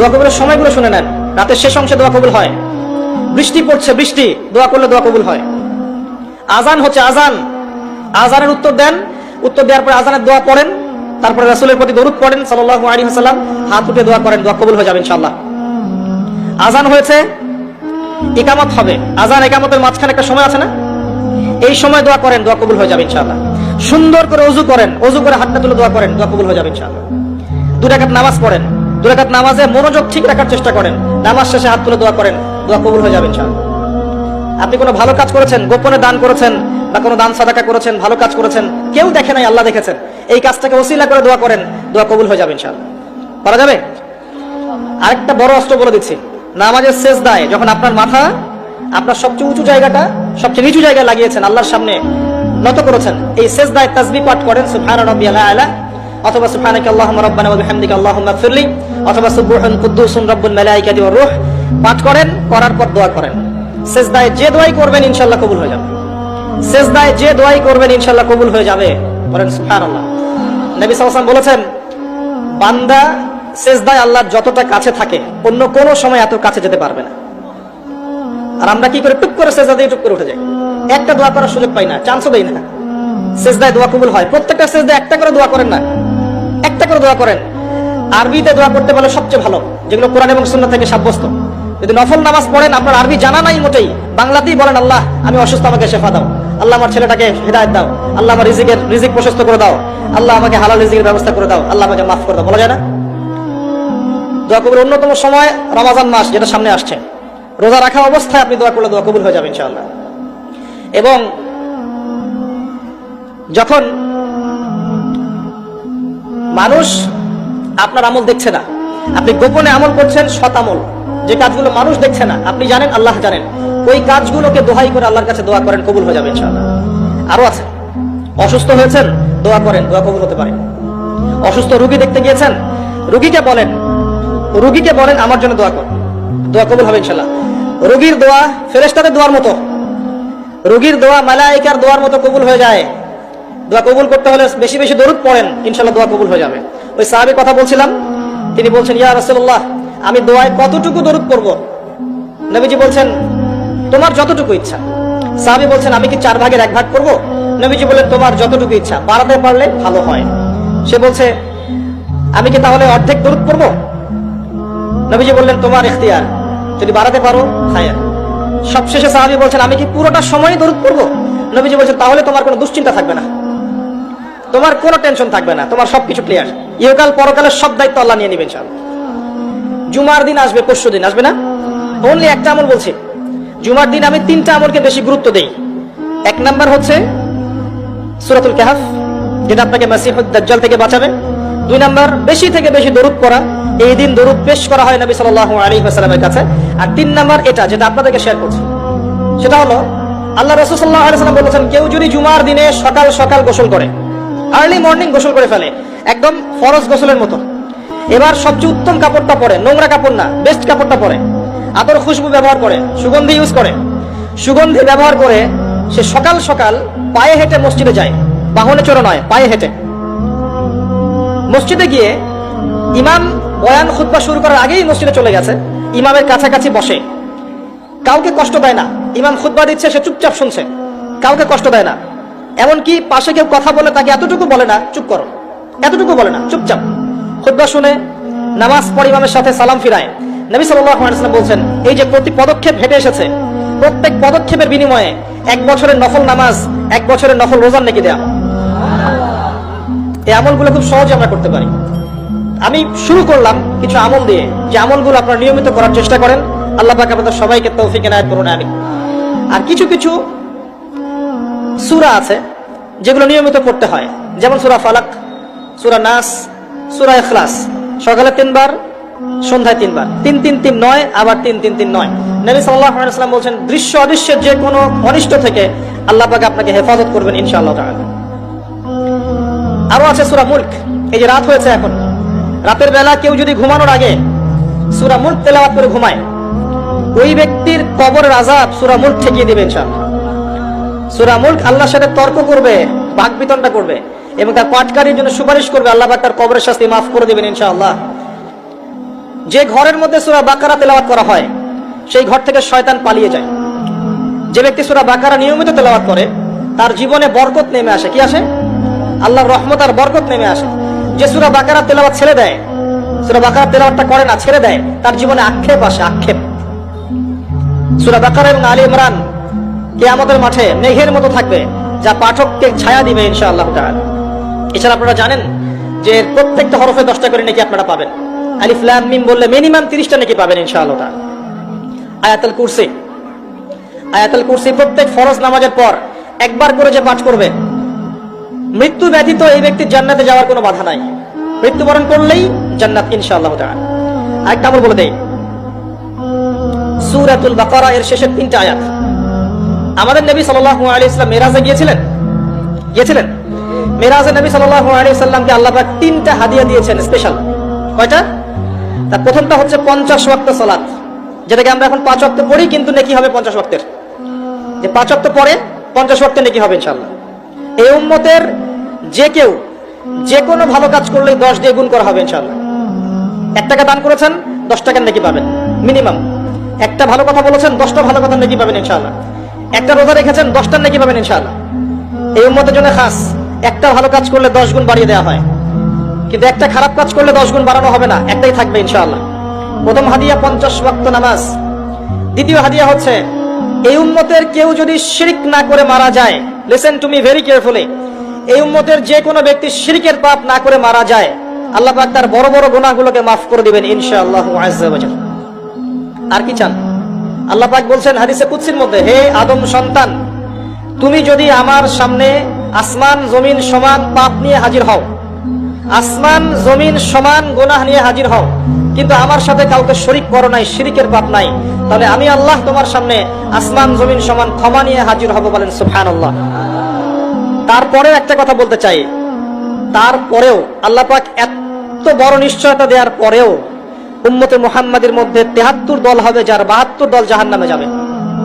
দোয়া কবুলের সময়গুলো শুনে নেন। রাতের শেষ অংশে দোয়া কবুল হয়। বৃষ্টি পড়ছে, বৃষ্টি। দোয়া করলে দোয়া কবুল হয়। আজান হচ্ছে আজান আজানের উত্তর দেন। উত্তর দেওয়ার পরে আজানের দোয়া পড়েন। তারপরে রাসূলের প্রতি দরুদ পড়েন সাল্লাল্লাহু আলাইহি ওয়াসাল্লাম। হাত উঠে দোয়া করেন, দোয়া কবুল হয়ে যাবে ইনশাআল্লাহ। আজান হয়েছে ইকামত হবে। আজান একামতের মাঝখানে একটা সময় আছে না? এই সময় দোয়া করেন, দোয়া কবুল হয়ে যাবে ইনশাআল্লাহ। সুন্দর করে অজু করেন। অজু করে হাতটা তুলে দোয়া করেন, দোয়া কবুল হয়ে যাবে ইনশাআল্লাহ। দু রাকাত নামাজ পড়েন। দু রাকাত নামাজে মনোযোগ ঠিক রাখার চেষ্টা করেন। নামাজ শেষে হাত তুলে দোয়া করেন, দোয়া কবুল হয়ে যাবে ইনশাআল্লাহ। আপনি কোনো ভালো কাজ করেছেন, গোপনে দান করেছেন বা কোনো দান সাদাকা করেছেন, ভালো কাজ করেছেন, কেউ দেখে নাই, আল্লাহ দেখেছেন। এই কাজটাকে ওসিলা করে দোয়া করেন, দোয়া কবুল হয়ে যাবে ইনশাআল্লাহ। যাবে? আরেকটা বড় অস্ত্র বলে দিচ্ছি। নামাজের শেষ দায় যখন আপনার মাথা, আপনার সবচেয়ে উঁচু জায়গাটা, সবচেয়ে নিচু জায়গায় লাগিয়েছেন, আল্লাহর সামনে নত করেছেন, এই শেষ দায় তাজবি পাঠ করেন সুবহান রাব্বিয়াল আলা, অথবা সুবহানাকা আল্লাহুম্মা রাব্বানা আল্লাহুম্মা ফিরলি অথবা সুবহান কুদ্দুসুন রাব্বুল মালাইকাতি ওয়ার রূহ, পাঠ করেন, করার পর দোয়া করেন। শেষ দায় যে দোয়াই করবেন, ইনশাআল্লাহ কবুল হয়ে যাবে। শেষ দায় যে দোয়াই করবেন, ইনশাআল্লাহ কবুল হয়ে যাবে। বলেন, সুবহানাল্লাহ। নবী সাল্লাল্লাহু বলেছেন, বান্দা সেজদায় আল্লাহর যতটা কাছে থাকে, অন্য কোনো সময় এত কাছে যেতে পারবে না। আর আমরা কি করে টুক করে সেজদা দিয়ে টুক করে উঠে যাই? একটা দোয়া করার সুযোগ পাই না, চান্সও দেই না। সেজদায় দোয়া কবুল হয়। প্রত্যেকটা সেজদায় একটা করে দোয়া করেন না। একটা করে দোয়া করেন। আরবিতে দোয়া করতে পারলে সবচেয়ে ভালো, যেগুলো কোরআন এবং সুন্নাহ থেকে সাব্যস্ত। যদি নফল নামাজ পড়েন, আপনার আরবি জানা নাই মোটেই। বাংলাতেই বলেন, আল্লাহ, আমি অসুস্থ, আমাকে শেফা দাও। আল্লাহ আমার ছেলেটাকে হৃদায়ত দাও। আল্লাহ আমার রিজিকের, রিজিক প্রশস্ত করে দাও। আল্লাহ আমাকে হালাল রিজিকের ব্যবস্থা করে দাও। আল্লাহ আমাকে মাফ করে দাও। বলা যায় না? দোয়া কবুল অন্যতম সময়, রমাজান মাস, যেটা সামনে আসছে। রোজা রাখা অবস্থায় আপনি দোয়া করলে দোয়া কবুল হয়ে যাবে, ইনশাআল্লাহ। এবং যখন মানুষ আপনার আমল দেখছে না। আপনি গোপনে আমল করছেন, সৎ আমল। যে কাজগুলো মানুষ দেখছে না, আপনি জানেন, আল্লাহ জানেন। ওই কাজগুলোকে দোহাই করে আল্লাহর কাছে দোয়া করেন, কবুল হয়ে যাবে আরও আছে। অসুস্থ হয়েছেন, দোয়া করেন, দোয়া কবুল হতে পারে। অসুস্থ রুগী দেখতে গিয়েছেন, রুগীকে বলেন রুগীকে বলেন, আমার জন্য দোয়া কর। দোয়া কবুল হবে ইনশাল্লাহ রুগীর দোয়া ফেরেস্তাদের দোয়ার মতো। রুগীর দোয়া মালাইকার দোয়ার মতো কবুল হয়ে যায়। দোয়া কবুল করতে হলে বেশি বেশি দরুদ পড়েন ইনশাল্লাহ দোয়া কবুল হয়ে যাবে। ওই সাহাবি কথা বলছিলাম। তিনি বলছেন, ইয়া রাসূলুল্লাহ, আমি দোয়ায় কতটুকু দরুদ পড়ব? নবীজি বলছেন, তোমার যতটুকু ইচ্ছা। সাহাবি বলছেন, আমি কি চার ভাগের এক ভাগ করব? নবীজি বললেন, তোমার যতটুকু ইচ্ছা বাড়াতে পারলে ভালো হয়। সে বলছে, আমি কি তাহলে অর্ধেক দরুদ পড়ব? নবীজি বললেন, তোমার ইখতিয়ার, যদি বাড়াতে পারো খায়া সবশেষে সাহাবি বলছেন, আমি কি পুরোটা সময় দরুদ পড়ব? নবীজি বলছেন, তাহলে তোমার কোনো দুশ্চিন্তা থাকবে না। তোমার কোনো টেনশন থাকবে না, তোমার সবকিছু ক্লিয়ার ইহকাল, পরকালের সব দায়িত্ব আল্লাহ নিয়ে নেবেন সব জুমার দিন আসবে, পরশু দিন, আসবে না? অনলি একটা আমল বলছি। জুমার দিন আমি তিনটা আমলকে বেশি গুরুত্ব দেই। এক নাম্বার হচ্ছে সুরাতুল কাহাফ, যেটা আপনাকে মাসিহুদ থেকে বাঁচাবে। দুই নাম্বার, বেশি থেকে বেশি দরুদ পড়া। এই দিন দরুদ পেশ করা হয় নবী সাল্লাল্লাহু আলাইহি ওয়াসাল্লামের কাছে। আর তিন নাম্বার এটা, যেটা আপনাদেরকে শেয়ার করছি। সেটা হলো, আল্লাহ রাসূল সাল্লাল্লাহু আলাইহি বলেছেন, কেউ যদি জুমার দিনে সকাল সকাল গোসল করে আর্লি মর্নিং গোসল করে ফেলে। একদম ফরজ গোসলের মতো। এবার সবচেয়ে উত্তম কাপড়টা পরে, নোংরা কাপড় না বেস্ট কাপড়টা পরে। আতর খুশবু ব্যবহার করে, সুগন্ধি ইউজ করে। সুগন্ধি ব্যবহার করে সে সকাল সকাল পায়ে হেঁটে মসজিদে যায়। বাহনে চড়ে নয়, পায়ে হেঁটে। মসজিদে গিয়ে ইমাম বয়ান খুতবা শুরু করার আগেই মসজিদে চলে গেছে। ইমামের কাছাকাছি বসে। কাউকে কষ্ট দেয় না। ইমাম খুতবা দিচ্ছে, সে চুপচাপ শুনছে। কাউকে কষ্ট দেয় না। এমনকি পাশে কেউ কথা বলে তাকে এতটুকু বলে না, চুপ করো। এতটুকু বলে না, চুপচাপ। খুতবা শুনে নামাজ পড়ে ইমামের সাথে সালাম ফিরায়। নবী ওয়াসাল্লাম বলছেন, এই যে প্রতি পদক্ষেপ হেঁটে এসেছে, প্রত্যেক পদক্ষেপের বিনিময়ে এক বছরের নফল নামাজ, এক বছরের নফল রোজার নাকি দেয়া। এই আমলগুলো খুব সহজে আমরা করতে পারি। আমি শুরু করলাম কিছু আমল দিয়ে। যে আমলগুলো আপনারা নিয়মিত করার চেষ্টা করেন, আল্লাহ পাক আমাদের সবাইকে তৌফিক এনায়েত করুন আমি আর কিছু কিছু সূরা আছে যেগুলো নিয়মিত পড়তে হয়। যেমন সুরা ফালাক, সুরা নাস, সূরা ইখলাস। সকালে তিনবার, সন্ধ্যায় তিনবার। তিন তিন তিন নয়, আবার তিন তিন তিন নয়। নবী ওয়াসাল্লাম বলছেন, দৃশ্য অদৃশ্যের যে কোনো অনিষ্ট থেকে আল্লাহ পাক আপনাকে হেফাজত করবেন ইনশাআল্লাহ তাআলা। আরও আছে সুরা মুলক। এই যে রাত হয়েছে এখন। রাতের বেলা কেউ যদি ঘুমানোর আগে সুরা মুলক তেলাওয়াত করে ঘুমায়, ওই ব্যক্তির কবরের আযাব সুরা মুলক ঠেকিয়ে দিবে ইনশাআল্লাহ। সূরা মুলক আল্লাহর সাথে তর্ক করবে বাক বিতণ্ডা করবে এবং তার পাটকারীর জন্য সুপারিশ করবে, আল্লাহ তার কবরের শাস্তি মাফ করে দেবেন ইনশাআল্লাহ। যে ঘরের মধ্যে সুরা বাকারা তেলাওয়াত করা হয়, সেই ঘর থেকে শয়তান পালিয়ে যায়। যে ব্যক্তি সুরা বাকারা নিয়মিত তেলাওয়াত করে, তার জীবনে বরকত নেমে আসে। কি আসে? আল্লাহর রহমত আর বরকত নেমে আসে। যে সুরা বাকারা তেলাওয়াত ছেড়ে দেয়, সুরা বাকারা তেলাওয়াতটা করে না, ছেড়ে দেয়, তার জীবনে আক্ষেপ আসে, আক্ষেপ। সুরা বাকারা এবং আলী ইমরান কেয়ামতের মাঠে মেঘের মতো থাকবে, যা পাঠককে ছায়া দিবে ইনশাআল্লাহ এছাড়া আপনারা জানেন যে প্রত্যেকটা হরফে দশটা করে নাকি আপনারা পাবেন। মিম বললে মিনিমাম তিরিশটা নাকি পাবেন আয়াতুল কুরসি। আয়াতুল কুরসি প্রত্যেক ফরজ নামাজের পর একবার করে যে পাঠ করবে, মৃত্যু ব্যতীত এই ব্যক্তির জান্নাতে যাওয়ার কোনো বাধা নাই। মৃত্যুবরণ করলেই জান্নাত ইনশাআল্লাহ তাআলা। আরেকটা আমল বলে দেই। সূরাতুল বাকারা এর শেষের তিনটা আয়াত। আমাদের নবী সাল্লাল্লাহু আলাইহি সাল্লাম মেরাজে গিয়েছিলেন? গিয়েছিলেন? মেরাজে নবী সাল্লাল্লাহু আলাইহি সাল্লামকে আল্লাহ তিনটা হাদিয়া দিয়েছেন স্পেশাল কয়টা? তার প্রথমটা হচ্ছে পঞ্চাশ ওয়াক্ত সালাত, যেটাকে আমরা এখন পাঁচ ওয়াক্ত পড়ি, কিন্তু নেকি হবে পঞ্চাশ ওয়াক্তের। যে পাঁচ ওয়াক্ত পরে পঞ্চাশ ওয়াক্ত নেকি হবে ইনশাল্লাহ এই উম্মতের যে কেউ যে কোনো ভালো কাজ করলেই দশ দিয়ে গুণ করা হবে ইনশাআল্লাহ। এক টাকা দান করেছেন, দশ টাকার নাকি পাবেন, মিনিমাম। একটা ভালো কথা বলেছেন, দশটা ভালো কথা নাকি পাবেন ইনশাআল্লাহ। একটা রোজা রেখেছেন দশটার নাকি পাবেন ইনশাআল্লাহ। এই উম্মতের জন্য খাস, একটা ভালো কাজ করলে দশ গুণ বাড়িয়ে দেওয়া হয়। কিন্তু একটা খারাপ কাজ করলে দশ গুণ বাড়ানো হবে না, একটাই থাকবে ইনশাআল্লাহ। প্রথম হাদিয়া, পঞ্চাশ ওয়াক্ত নামাজ। দ্বিতীয় হাদিয়া হচ্ছে, এই উম্মতের কেউ যদি শিরিক না করে মারা যায় listen to me very carefully এই উম্মতের যে কোনো ব্যক্তি শিরিকের পাপ না করে মারা যায়, আল্লাহ পাক তার বড় বড় গুনাহগুলোকে মাফ করে দিবেন ইনশাআল্লাহ আর কি চান? আল্লাহ পাক বলছেন হাদিসে কুদসির মধ্যে, হে আদম সন্তান, তুমি যদি আমার সামনে আসমান, জমিন, সমান পাপ নিয়ে হাজির হও, আসমান, জমিন, সমান গুনাহ নিয়ে হাজির হও, কিন্তু আমার সাথে কাউকে শরিক করো নাই, শিরিকের পাপ নাই, তাহলে আমি আল্লাহ তোমার সামনে আসমান, জমিন, সমান ক্ষমা নিয়ে হাজির হব বলেন সুফান সুবহানাল্লাহ। তারপরেও একটা কথা বলতে চাই, তারপরেও আল্লাহ পাক এত বড় নিশ্চয়তা দেওয়ার পরেও উম্মতে মুহাম্মাদের মধ্যে তেহাত্তর দল হবে যার বাহাত্তর দল জাহান নামে যাবে।